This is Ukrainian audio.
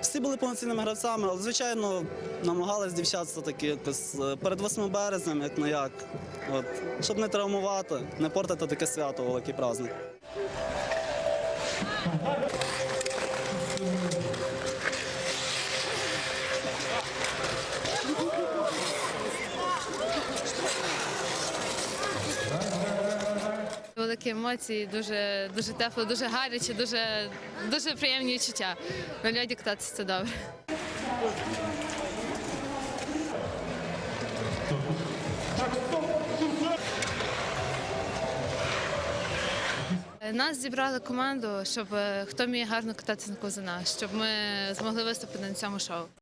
Всі були повноцінними гравцями, але звичайно намагались дівчат таки якось е, перед 8 березнем, як не як. От, щоб не травмувати, не портити таке свято, великий праздник. Великі емоції, дуже дуже тепло, дуже гаряче, дуже дуже приємні відчуття. На льоді це добре. Нас зібрали команду, щоб е, хто вміє гарно кататися на ковзанах, щоб ми змогли виступити на цьому шоу.